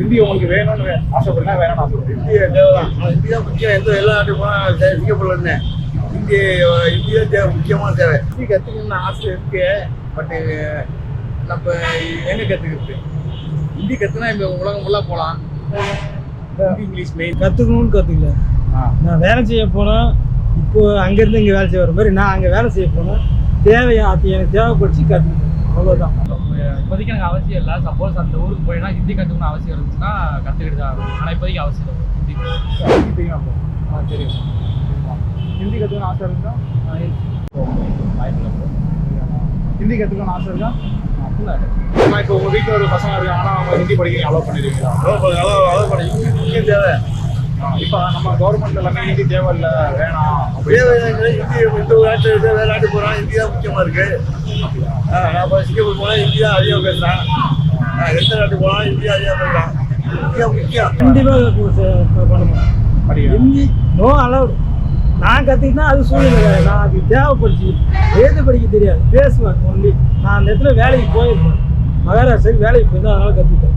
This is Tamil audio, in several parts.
ஹிந்தி உங்களுக்கு வேணும்னு ஆசைப்படுறா வேணும்னு ஆசைப்படுறீங்க இந்திய தேவைதான். ஆனா இந்தியா முக்கியம். எந்த எல்லா நாட்டுக்கு போனால் சிங்கப்பூர்ல இருந்தேன். இந்திய இந்தியா தேவை முக்கியமான தேவை. ஹிந்தி கற்றுக்கணும்னு ஆசை இருக்கு பட்டு நம்ம எங்கே கற்றுக்கிறது ஹிந்தி கற்றுனா இப்போ உலகம் ஃபுல்லாக போகலாம் ஹிந்தி இங்கிலீஷ் மெயின் கற்றுக்கணும்னு கற்றுக்கல நான் வேலை செய்ய போனேன் இப்போ அங்கேருந்து இங்கே வேலை செய்ய வர மாதிரி நான் அங்கே வேலை செய்ய போனேன் தேவையா அது எனக்கு தேவைப்படுச்சு கற்றுக்கிட்டேன் அவ்வளோதான் இப்போதைக்கு எனக்கு அவசியம் இல்லை. சப்போஸ் அந்த ஊருக்கு போயினா ஹிந்தி கற்றுக்கணும் அவசியம் இருந்துச்சுன்னா கற்றுக்கிட்டு தான் ஆனால் இப்போதைக்கு அவசியம் இல்லை. ஹிந்தி தெரியும் ஆ தெரியும்? ஹிந்தி கற்றுக்கணும்னு ஆசை இருக்கா. ஹிந்தி கற்றுக்கணும்னு ஆசை இருக்கா? இப்போ உங்கள் வீட்டில் ஒரு பசங்க இருக்காங்க ஆனால் அவங்க ஹிந்தி படிக்க அலோவ் பண்ணிடுவீங்களா? முக்கியம் தேவை. இப்போ நம்ம கவர்மெண்ட் எல்லாமே ஹிந்தி தேவையில்ல வேணாம் தேவை ஹிந்தி இந்த நாட்டு இருக்கு, வேற நாட்டு போகிறோம் ஹிந்தி தான் முக்கியமாக இருக்கு. ஆ, நான் இப்போ சிங்கப்பூர் போனால் ஹிந்தி தான் அதிகமாக பேசுகிறேன் எந்த நாட்டுக்கு போனாலும் ஹிந்தி அதிகமாக பேசுகிறேன் முக்கியம். முக்கியம் கண்டிப்பாக பண்ணணும் ஹிந்தி நோ அலவுட் நான் கற்றுக்கிட்டா அது சூழ்நிலை நான் அது தேவைப்படுச்சு. எழுத படிக்க தெரியாது. பேசுவேன் ஒன்லி நான் அந்த இடத்துல வேலைக்கு போயிருப்பேன் மகாராஷ்டிராக்கு வேலைக்கு போயிருந்தேன். அதனால கற்றுக்கிட்டேன்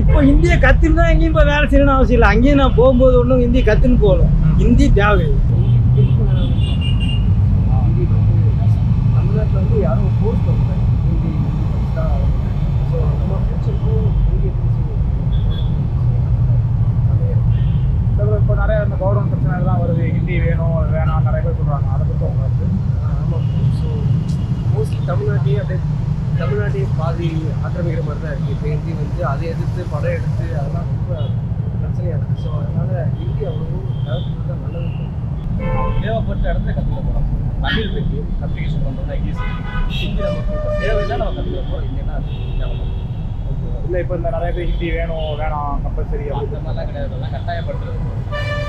இப்போ ஹிந்தியை கற்றுன்னு தான் எங்கேயும் போய் வேலை செய்யணும்னு அவசியம் இல்லை. அங்கேயும் நான் போகும்போது ஒன்றும் ஹிந்தி கற்றுன்னு போகல. ஹிந்தி தேவை. இப்போ நிறைய இந்த கவர்மெண்ட் பிரச்சனை எல்லாம் வருது. ஹிந்தி வேணும் வேணாம் நிறைய பேர் சொல்கிறாங்க அதை பற்றி உங்களுக்கு ஆமாம் ஸோ மோஸ்ட்லி தமிழ்நாட்டையே அப்படியே தமிழ்நாட்டையே பாதி ஆக்கிரமிக்கிற மாதிரி தான் இருக்குது ஹிந்தி வந்து அதை எதிர்த்து படம் எடுத்து அதெல்லாம் ரொம்ப பிரச்சனையாக இருக்குது ஸோ அதனால் ஹிந்தி அவ்வளோ தவிர்த்து தான் நல்லது தேவைப்பட்ட இடத்துல கற்றுக்க போகிறோம் தமிழ் இருக்கு கம்யூனிகேஷன் பண்ணுறோம் இங்கிலீஷ் ஹிந்தி நமக்கு தேவைன்னா நம்ம கற்றுக்க போகிறோம் இல்லைன்னா இல்லை இப்போ இந்த நிறைய பேர் ஹிந்தி வேணும் வேணாம் கம்பல்சரி அந்த அப்படி மாதிரிலாம் கிடையாது. அதெல்லாம் கட்டாயப்படுத்துறது.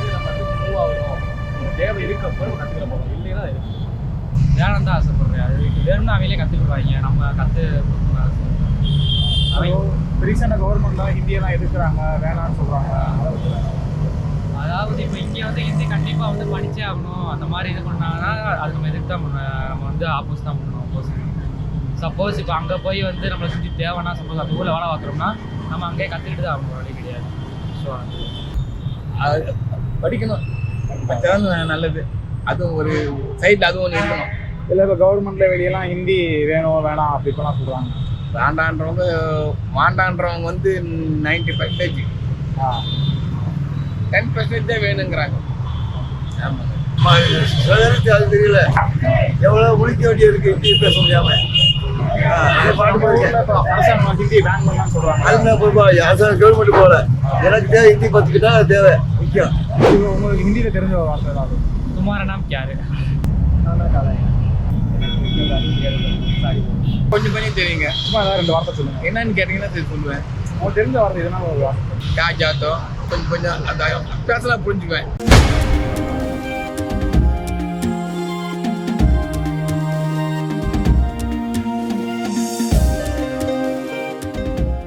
நம்ம வந்து மூவ் ஆகணும். தேவை இருக்கப்போ நம்ம கற்றுக்கிற போகிறோம் இல்லைன்னா அது இருக்கு வேணும் தான் ஆசைப்படுறேன். அது வேணும்னா அவங்களே கற்றுக்கிடுவாங்க நம்ம கற்று ரீசெண்டாக கவர்மெண்ட்லாம் ஹிந்தியெல்லாம் எதிர்க்கிறாங்க வேணாம்னு சொல்கிறாங்க அதாவது இப்போ இங்கே வந்து ஹிந்தி கண்டிப்பாக வந்து படிச்சே ஆகணும். அந்த மாதிரி இது பண்ணாங்கன்னா அது நம்ம எதுக்கு தான் பண்ண நம்ம வந்து ஆப்போஸ் தான் பண்ணணும் ஆப்போஸ் சப்போஸ் இப்போ அங்கே போய் வந்து நம்மளை சுற்றி தேவைன்னா சப்போஸ் அந்த ஊரில் வேலை பார்க்குறோம்னா நம்ம அங்கேயே கற்றுக்கிட்டு தான் ஆகணும். வழி கிடையாது. ஸோ அது படிக்கணும். நல்லது. அதுவும் ஒரு சைடில் அதுவும் ஒன்று இருக்கணும். இல்லை இப்போ கவர்மெண்ட்ல வெளியெல்லாம் ஹிந்தி வேணும் வேணாம் அப்படி இப்பெல்லாம் சொல்கிறாங்க வேண்டான்றவங்க வாண்டான்றவங்க வந்து நைன்டி பர்சன்டேஜ் ஆ. டென் பர்சன்டேஜ் தான் வேணுங்கிறாங்க ஆமாங்க அது தெரியல. எவ்வளோ முடிக்க வேண்டிய இருக்கு ஹிந்தி பேச முடியாம. கவர்மெண்ட் போகல எனக்கு தேவை ஹிந்தி பத்துக்கிட்டா தேவை. முக்கியம். உங்களுக்கு ஹிந்தியில் தெரிஞ்ச வார்த்தை ஏதாவது துமார நாம் கேரு கொஞ்சம் கொஞ்சம் தெரியுங்க. சும்மா ஏதாவது ரெண்டு வார்த்தை சொல்லுங்கள் என்னன்னு கேட்டிங்கன்னா சொல்லுவேன். உங்களுக்கு தெரிஞ்ச வார்த்தை எதுனா ஒரு வார்த்தை? கொஞ்சம் கொஞ்சம் அந்த பேசலாம் புரிஞ்சுக்குவேன்.